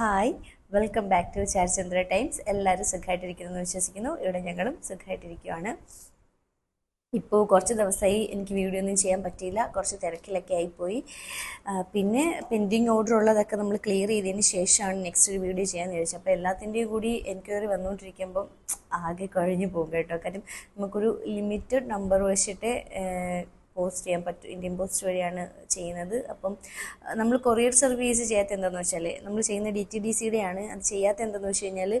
Hi welcome back to Charichandra Times എല്ലാവരും സുഖമായിട്ടിരിക്കുന്നു എന്ന് വിശ്വസിക്കുന്നു. ഇവിടെ ഞങ്ങളും സുഖമായിട്ടിരിക്കുകയാണ്. ഇപ്പോൾ കുറച്ച് ദിവസമായി എനിക്ക് വീഡിയോ ഒന്നും ചെയ്യാൻ പറ്റിയില്ല. കുറച്ച് തിരക്കിലൊക്കെ ആയിപ്പോയി. പിന്നെ പെൻഡിങ് ഓർഡർ ഉള്ളതൊക്കെ നമ്മൾ ക്ലിയർ ചെയ്തതിന് ശേഷമാണ് നെക്സ്റ്റ് ഒരു വീഡിയോ ചെയ്യാമെന്ന് ചോദിച്ചത് അപ്പോൾ എല്ലാത്തിന്റെയും കൂടി എൻക്വയറി വന്നുകൊണ്ടിരിക്കുമ്പം ആകെ കഴിഞ്ഞു പോകും കേട്ടോ. കാര്യം നമുക്കൊരു ലിമിറ്റഡ് നമ്പർ വെച്ചിട്ട് പോസ്റ്റ് ചെയ്യാൻ പറ്റും ഇന്ത്യൻ പോസ്റ്റ് വഴിയാണ് ചെയ്യുന്നത്. അപ്പം നമ്മൾ കൊറിയർ സർവീസ് ചെയ്യാത്ത എന്താണെന്ന് വെച്ചാൽ നമ്മൾ ചെയ്യുന്ന ഡി ടി ഡി സിയുടെ ആണ് അത് ചെയ്യാത്ത എന്താണെന്ന് വെച്ച് കഴിഞ്ഞാൽ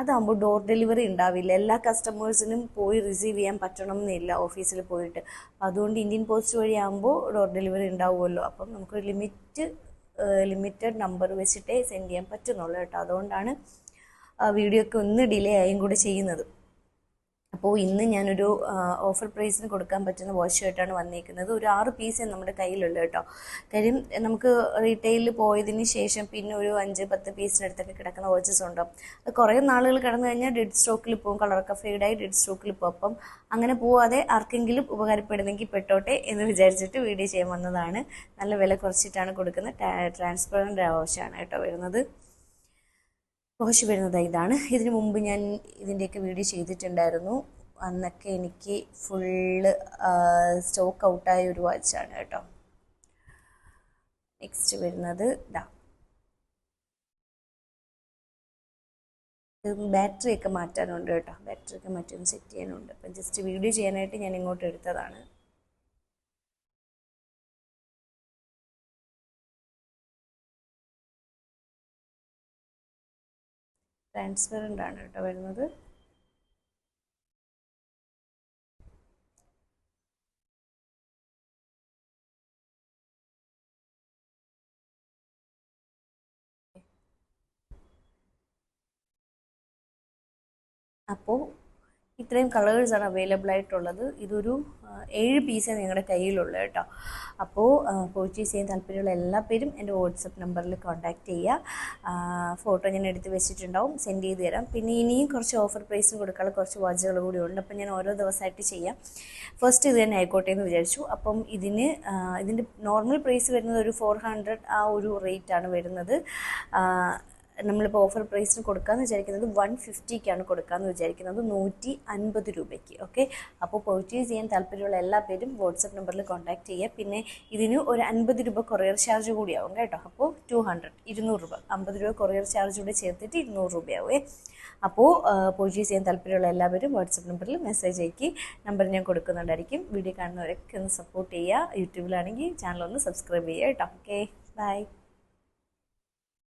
അതാകുമ്പോൾ ഡോർ ഡെലിവറി ഉണ്ടാവില്ല. എല്ലാ കസ്റ്റമേഴ്സിനും പോയി റിസീവ് ചെയ്യാൻ പറ്റണം എന്നില്ല ഓഫീസിൽ പോയിട്ട്. അതുകൊണ്ട് ഇന്ത്യൻ പോസ്റ്റ് വഴി ആകുമ്പോൾ ഡോർ ഡെലിവറി ഉണ്ടാവുമല്ലോ. അപ്പം നമുക്ക് ലിമിറ്റ് ലിമിറ്റഡ് നമ്പർ വെച്ചിട്ടേ സെൻഡ് ചെയ്യാൻ പറ്റുന്നുള്ളൂ കേട്ടോ. അതുകൊണ്ടാണ് വീഡിയോ ഒക്കെ ഒന്ന് ഡിലേ ആയും കൂടെ ചെയ്യുന്നത്. അപ്പോൾ ഇന്ന് ഞാനൊരു ഓഫർ പ്രൈസിന് കൊടുക്കാൻ പറ്റുന്ന വാച്ച് ഷർട്ടാണ് വന്നിരിക്കുന്നത് ഒരു ആറ് പീസേ നമ്മുടെ കയ്യിലുള്ളൂ കേട്ടോ. കാര്യം നമുക്ക് റീറ്റെയിലിൽ പോയതിന് ശേഷം പിന്നെ ഒരു അഞ്ച് പത്ത് പീസിനടുത്തൊക്കെ കിടക്കുന്ന വാച്ചസ് ഉണ്ടാവും അത് കുറേ നാളുകൾ കിടന്നു കഴിഞ്ഞാൽ ഡെഡ് സ്റ്റോക്കിൽ പോകും കളറൊക്കെ ഫെയ്ഡായി ഡെഡ് സ്റ്റോക്കിൽ പോകും. അപ്പം അങ്ങനെ പോവാതെ ആർക്കെങ്കിലും ഉപകാരപ്പെടുന്നെങ്കിൽ പെട്ടോട്ടെ എന്ന് വിചാരിച്ചിട്ട് വീഡിയോ ചെയ്യാൻ വന്നതാണ്. നല്ല വില കുറച്ചിട്ടാണ് കൊടുക്കുന്നത്. ട്രാൻസ്പെറന്റ് വാഷാണ് കേട്ടോ വരുന്നത്. വാഷ് വരുന്നത് ഇതാണ്. ഇതിനു മുമ്പ് ഞാൻ ഇതിന്റെയൊക്കെ വീഡിയോ ചെയ്തിട്ടുണ്ടായിരുന്നു. അന്നൊക്കെ എനിക്ക് ഫുള്ള് സ്റ്റോക്ക് ഔട്ടായ ഒരു വാച്ചാണ് കേട്ടോ. നെക്സ്റ്റ് വരുന്നത് ഇതാ ബാറ്ററി ഒക്കെ മാറ്റാനുണ്ട് കേട്ടോ. ബാറ്ററി ഒക്കെ മാറ്റി സെറ്റ് ചെയ്യാനുണ്ട്. അപ്പം ജസ്റ്റ് വീഡിയോ ചെയ്യാനായിട്ട് ഞാൻ ഇങ്ങോട്ട് എടുത്തതാണ്. ട്രാൻസ്പെറന്റ് ആണ് കേട്ടോ വരുന്നത്. അപ്പോൾ ഇത്രയും കളേഴ്സാണ് അവൈലബിൾ ആയിട്ടുള്ളത്. ഇതൊരു ഏഴ് പീസേ നിങ്ങളുടെ കയ്യിലുള്ളൂ കേട്ടോ. അപ്പോൾ പർച്ചേസ് ചെയ്യാൻ താല്പര്യമുള്ള എല്ലാ പേരും എന്റെ വാട്സപ്പ് നമ്പറിൽ കോൺടാക്റ്റ് ചെയ്യുക ഫോട്ടോ ഞാൻ എടുത്ത് വെച്ചിട്ടുണ്ടാവും സെൻഡ് ചെയ്ത് തരാം. പിന്നെ ഇനിയും കുറച്ച് ഓഫർ പ്രൈസും കൊടുക്കാനുള്ള കുറച്ച് വാച്ചുകൾ കൂടി ഉണ്ട്. അപ്പം ഞാൻ ഓരോ ദിവസമായിട്ട് ചെയ്യാം. ഫസ്റ്റ് ഇത് തന്നെ ആയിക്കോട്ടെ എന്ന് വിചാരിച്ചു. അപ്പം ഇതിന് ഇതിന്റെ നോർമൽ പ്രൈസ് വരുന്നത് ഒരു ഫോർ ഹൺഡ്രഡ് ആ ഒരു റേറ്റാണ് വരുന്നത്. നമ്മളിപ്പോൾ ഓഫർ പ്രൈസിന് കൊടുക്കാമെന്ന് വിചാരിക്കുന്നത് വൺ ഫിഫ്റ്റിക്കാണ് കൊടുക്കാമെന്ന് വിചാരിക്കുന്നത്. നൂറ്റി അൻപത് രൂപയ്ക്ക് ഓക്കെ അപ്പോൾ പർച്ചേസ് ചെയ്യാൻ താല്പര്യമുള്ള എല്ലാ പേരും വാട്സപ്പ് നമ്പറിൽ കോൺടാക്ട് ചെയ്യുക. പിന്നെ ഇതിന് ഒരു അൻപത് രൂപ കൊറിയർ ചാർജ് കൂടിയാവും കേട്ടോ. അപ്പോൾ ടു ഹൺഡ്രഡ് ഇരുന്നൂറ് രൂപ. അമ്പത് രൂപ കൊറിയർ ചാർജ് കൂടി ചേർത്തിട്ട് ഇരുന്നൂറ് രൂപയാവേ അപ്പോൾ പർച്ചേസ് ചെയ്യാൻ താല്പര്യമുള്ള എല്ലാവരും വാട്സപ്പ് നമ്പറിൽ മെസ്സേജ് അയക്കി. നമ്പർ ഞാൻ കൊടുക്കുന്നുണ്ടായിരിക്കും. വീഡിയോ കാണുന്നവരൊക്കെ ഒന്ന് സപ്പോർട്ട് ചെയ്യുക. യൂട്യൂബിലാണെങ്കിൽ ചാനൽ ഒന്ന് സബ്സ്ക്രൈബ് ചെയ്യുക കേട്ടോ. Okay bye